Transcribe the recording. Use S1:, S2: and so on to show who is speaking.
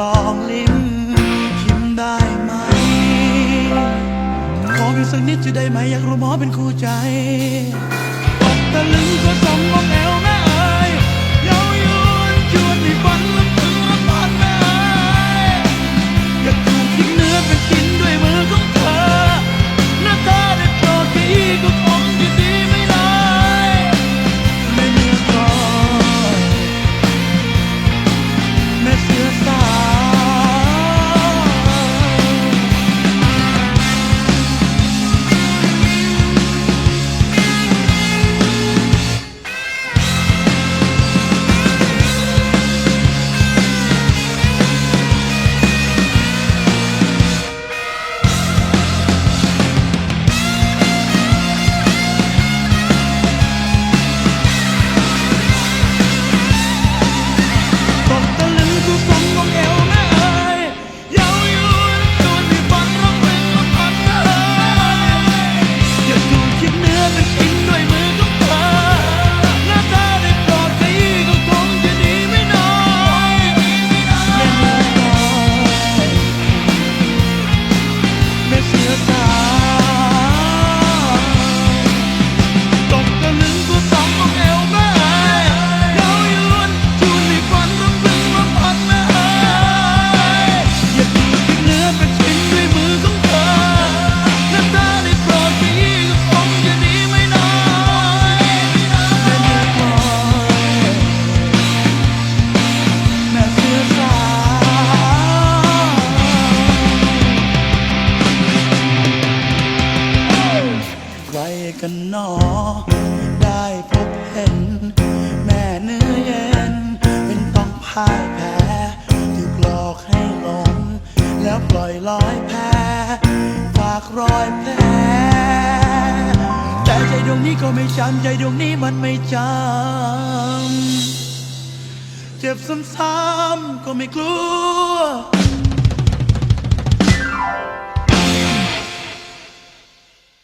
S1: ลองลิ้มชิมได้ไหม ขอเพียงสักนิดจะได้ไหมอยากรู้หมอเป็นคู่ใจตกตะลึงก็สมมองแอว กันหนอ ได้พบเห็น แม่เนื้อเย็น เป็นต้องพ่ายแพ้ถูกหลอกให้หลง แล้วปล่อยลอยแพ้ฝากรอยแผลแต่ใจดวงนี้ก็ไม่จำใจดวงนี้มันไม่จำเจ็บซ้ำๆก็ไม่กลัว